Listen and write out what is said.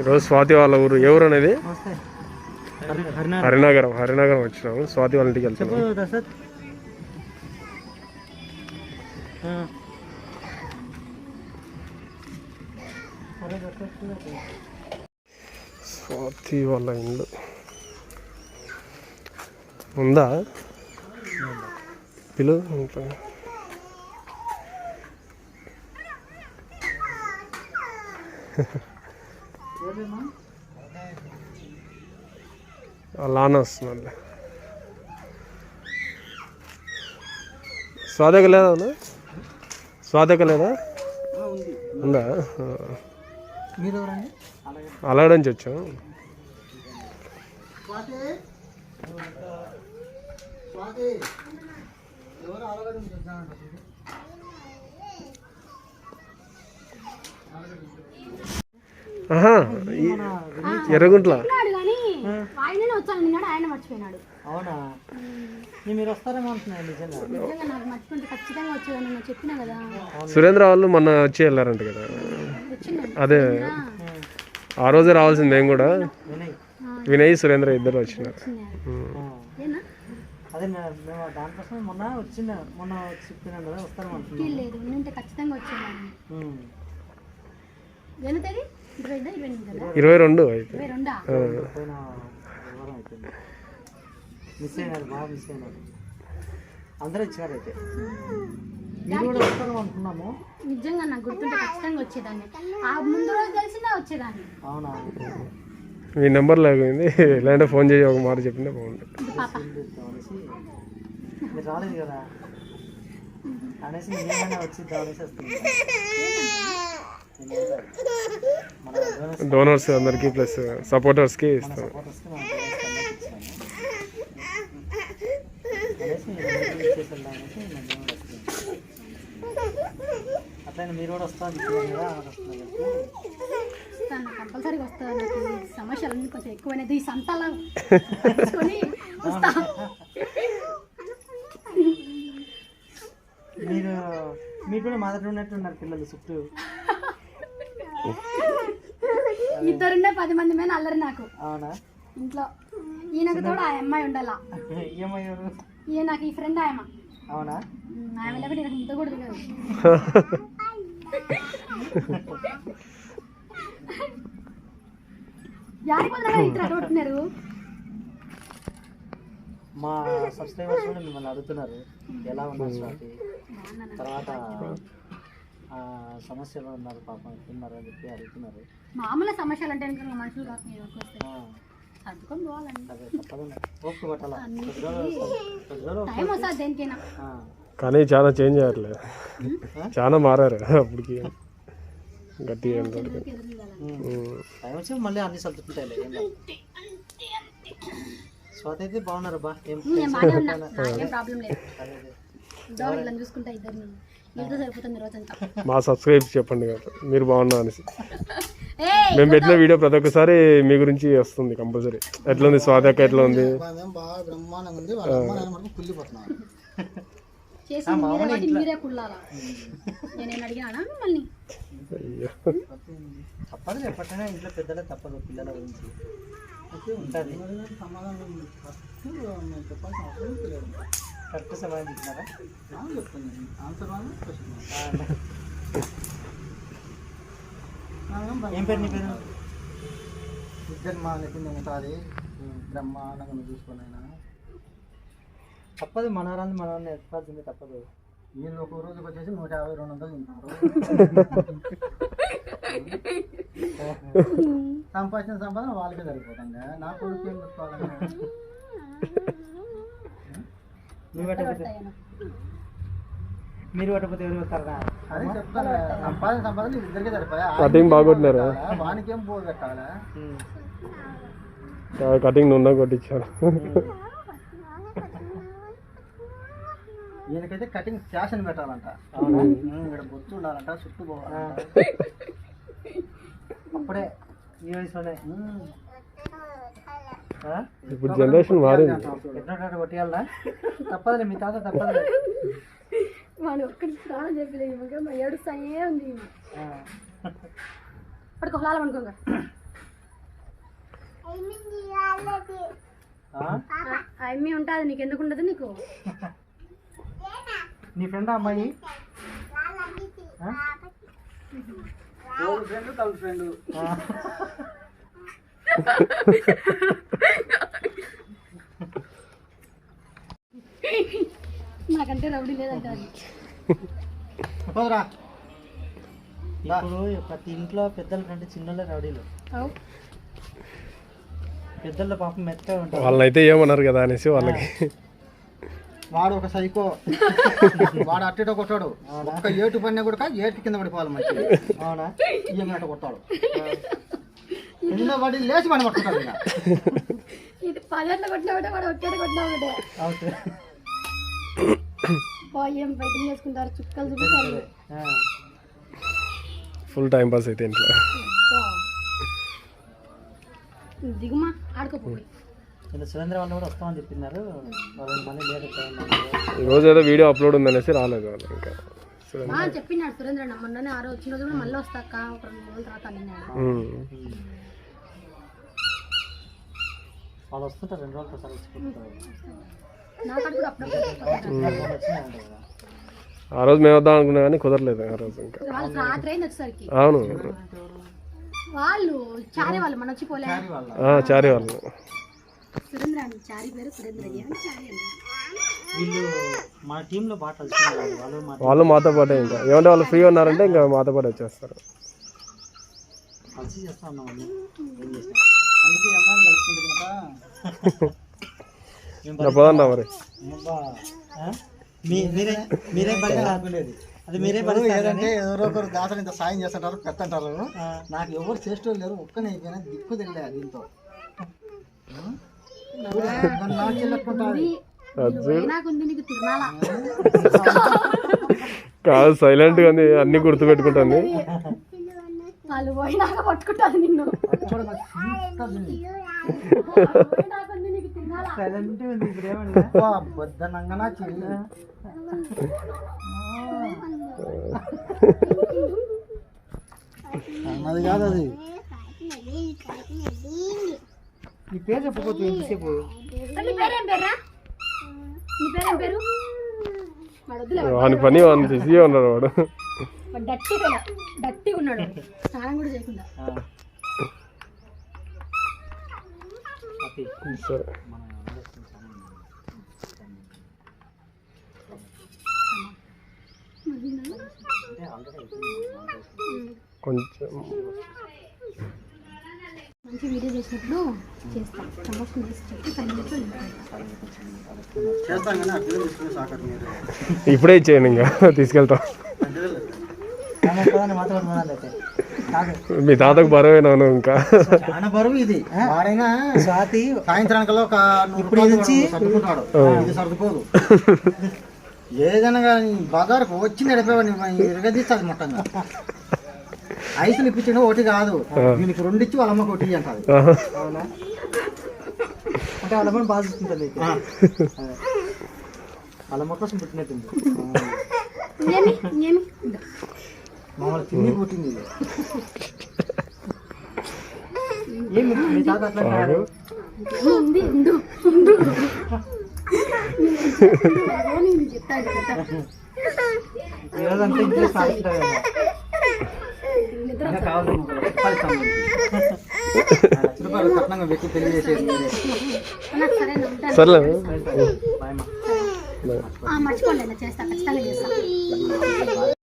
ఈరోజు స్వాతి వాళ్ళ ఊరు. ఎవరు అనేది హరినగరం. హరినగరం వచ్చినాము. స్వాతి వాళ్ళ ఇంటికి దశరథ్ స్వాతి వాళ్ళ ఇల్లు. ఉందా? పిలు. ఏమేమా అలానే వస్తుంది స్వాదక లేదా అన్న? స్వాదక లేదా? ఉంది. అలాగే నుంచి వచ్చాం. అలాగడం ఎర్రగుంట్ల. అవునా? మీరు వస్తారేమో సురేంద్ర వాళ్ళు మొన్న వచ్చి వెళ్ళారంట కదా. అదే ఆ రోజే రావాల్సింది మేము కూడా. వినయ్. వినయ్ సురేంద్ర ఇద్దరు వచ్చినారు. అదే మేము దానికోసం మొన్న వచ్చింది మొన్న చెప్పినాం కదా లేదు ఖచ్చితంగా. వెనుతది ఇరవై రెండు అయితే. మిస్ అయినారు బాగా మిస్ అయినారు. అందరూ అయితే. మీరు కూడా వస్తారేమో అనుకున్నాము నిజంగా నాకు గుర్తుంటే ఖచ్చితంగా వచ్చేదాన్ని. ఆ ముందు రోజు తెలిసినా వచ్చేదాన్ని. అవునా? మీ నెంబర్ లేకపోయింది. లేదంటే ఫోన్ చేసి ఒక మాట చెప్పిందే బాగుంటుంది రాలేదు కదా? అనేసి వస్తుంది నేను వెళ్తాను. మన డోనర్స్ అందరికీ ప్లస్ సపోర్టర్స్కి ఇస్తాం. అట్లయినా మీరు కూడా. వస్తాను కంపల్సరీగా వస్తాను. నాకు ఈ సమస్యలన్నీ కొంచెం ఎక్కువైనది. ఈ సంతాలం తీసుకొని వస్తా. మీరు మీకు కూడా మొదటి ఉన్నట్టున్నారు పిల్లలు చుట్టూ. ఇద్దరుండే పది మంది మీద అల్లరి నాకు. అవునా? ఇంట్లో ఈయనకు కూడా ఆ అమ్మాయి ఉండాలా. ఈయన నాకు ఈ ఫ్రెండ్ ఆయమ అవునా? ఆమె లేకపోతే నాకు కూడా ఇద్దరు అడగొట్టున్నారు మా సబ్స్క్రైబర్స్ కూడా మిమ్మల్ని అడుగుతున్నారు. ఎలా ఉన్నారు స్వాతి? తర్వాత సమస్యలు ఉన్నారు పాపం ఎట్లున్నారు అని చెప్పి అడుగుతున్నారు. మామూలు సమస్యలు అంటే మనుషులు కాదు సర్దుకొని పోవాలండి. దేనికైనా. కానీ చాలా చేంజ్ అయ్యారులే. చాలా మారారు అప్పటికి. గట్టిగా మళ్ళీ అన్ని సర్దుకుంటాయి. స్వాతి అయితే బాగున్నారు బా ఏం నేను బాగానే ఉన్నా. నాకేం ప్రాబ్లం లేదు. ఇద్దరు మా సబ్స్క్రైబ్ చెప్పండి కదా మీరు బాగున్నా అనేసి. మేము పెట్టిన వీడియో ప్రతి ఒక్కసారి మీ గురించి వస్తుంది కంపల్సరీ ఎట్లా ఉంది. స్వాతి అక్క ఎట్లా ఉంది తప్పదు ఇంట్లో. పెద్దలే తప్పదు పిల్లల గురించి. ఉంటుంది. కరెక్ట్ సమాధానం చెప్తున్నారా? ఏం పేరు నీ పేరు? ఇద్దరు మా నెత్తిన ఉంటుంది బ్రహ్మాండంగా చూసుకొని ఆయన తప్పదు మనవరాలు మనవరాలు ఎత్తాల్సిందే తప్పదు. వీళ్ళు ఒక రోజుకి వచ్చేసి నూట యాభై రెండు వందలు తింటారు. సంపాదించిన సంపాదన వాళ్ళకే సరిపోతుంది? నా కొడుకు ఏం మీరు పట్టకపోతే మీరు పట్టకపోతే ఎవరు పెడతారా అదే చెప్తాను సంపాదన సంపాదన ఇద్దరికే సరిపోయా? కటింగ్ బాగొట్టినారా వానికి పోదు పెట్టాలా కటింగ్ నున్న కొట్టించారు ఈయనకైతే కటింగ్ ఫ్యాషన్ పెట్టాలంట. ఇక్కడ బొచ్చు ఉండాలంట చుట్టూ పోవాలంట. అప్పుడే. ఈ వయసులోనే? ఇప్పుడు జనరేషన్ మారింది. కొట్టేయాలా తప్పదులే మీ తాత తప్పదులే. వాడు ఒక్కటి స్నానం చెప్పలేదు ఉంది. పడుకో లాలం అనుకోగా ఆ? అమ్మి ఉంటుంది నీకు ఎందుకు ఉండదు నీకు? నీ ఫ్రెండ్ అమ్మాయి? ఆ? ఫ్రెండ్? తల్లి ఫ్రెండ్ ఆ. నాకంటే రౌడీ లేదంట. పోదురా ఇప్పుడు ప్రతి ఇంట్లో పెద్దల కంటే చిన్నోళ్ళే రౌడీలు. పెద్దల పాపం మెత్తగా ఉంటారు. వాళ్ళనైతే ఏమన్నారు కదా అనేసి వాళ్ళకి. వాడు ఒక సైకో. వాడు అట్టేటో కొట్టాడు. ఒక్క ఏటు పడినా కూడా ఏటు కింద పడిపోవాలి మంచి. అవునా? ఇయ్యమేట కొట్టాడు. కింద పడి లేచి పని పట్టుకుంటాడు ఇది పదేళ్ళు కొట్టినా వాడు ఒక్కటి కొట్టినా ఏం ఫైటింగ్ చేసుకుంటారు చుక్కలు చూపిస్తారు. ఫుల్ టైం పాస్ అయితే ఇంట్లో. దిగుమా ఆడుకోపోయి సురేంద్ర వాళ్ళు కూడా వస్తామని చెప్పినారు. వాళ్ళు మళ్ళీ లేట్ అవుతాయి ఈ రోజు ఏదో వీడియో అప్లోడ్ ఉందనేసి రాలేదు వాళ్ళు ఇంకా. చెప్పినాడు సురేంద్ర అన్న మొన్ననే ఆ రోజు వచ్చిన రోజు కూడా మళ్ళీ వస్తాక ఒక రెండు రోజుల తర్వాత అన్నాడు. వాళ్ళు వస్తుంటారు రెండు రోజులు ఆ రోజు మేము వద్దాం అనుకున్నా కానీ కుదరలేదు ఆ రోజు ఇంకా. అవును. వాళ్ళు చారే వాళ్ళు మన వచ్చి పోలే. ఆ, చారీ వాళ్ళు. సురేంద్ర అని చారి పేరు సురేంద్ర అయ్య అని చారి అన్నాడు వీళ్ళు మన టీంలో బాగా కలిసినారు వాళ్ళు మా వాళ్ళు మాతో పాటే ఇంకా. ఏమంటే వాళ్ళు ఫ్రీ ఉన్నారంటే ఇంకా మాతో పాటు వచ్చేస్తారు. కలిసి చేస్తా ఉన్నాం అందుకే అమ్మాయిని కలుపుకుంటుంది కదా? పోదన్నా మరి. మీరే మీరే పని ఆపలేదు అది మీరే ఏదంటే ఎవరో ఒకరు దాతలు ఇంత సాయం చేస్తుంటారు పెత్తంటారు. నాకు ఎవరు చేసేటోళ్ళు లేరు ఒక్కనే అయిపోయినా దిక్కు తెలియలే దీంతో. కాదు సైలెంట్గా అన్ని గుర్తు పోయినాక పట్టుకుంటారు నిన్ను. బద్దనంగా చెల్లి అన్నది కాదు అది. నీ పేరు చెప్పకపోతే ఎంతసేపు? నీ పేరేం పేరా నీ పేరేం పేరు? వాడు. వద్దులే వాని పని వాని బిజీగా ఉన్నాడు వాడు. ఉన్నాడు స్నానం కూడా చేయకుండా. సరే మన ఆలోచన చాలా ఉంది. అంటే ఆల్రెడీ అయిపోయింది మన ఆలోచన. కొంచెం మంచి వీడియో చేసినప్పుడు చేస్తాం. ప్రమోషన్ ఇప్పుడే ఇచ్చేయండి ఇంకా తీసుకెళ్తాం. మీ తాతకు బరువైనాను ఇంకా. చాలా బరువు ఇది. వాడైనా స్వాతి. సాయంత్రానికల్లా ఒక ఇప్పుడు నుంచి సర్దుకుంటాడు ఇది సర్దుకోదు. ఏదైనా కానీ బజార్కు వచ్చి నడిపేవాడిని ఇరగదీస్తుంది మొత్తంగా. ఐసులు ఇప్పించిన ఒకటి కాదు. దీనికి రెండు ఇచ్చి వాళ్ళ అమ్మకి ఒకటి అంటారు. అవునా? అంటే వాళ్ళ అమ్మని బాగా చూసుకుంటుంది అయితే. అదే. వాళ్ళ అమ్మ కోసం పుట్టినట్టుంది. ఏమి? ఏమి? మమ్మల్ని తిని పుట్టింది ఇది. ఏం మీ- మీ తాత అట్లా సర్లే. బాయ్ మా ఆ, మర్చిపోండి చేస్తా. ఖచ్చితంగా చేస్తా.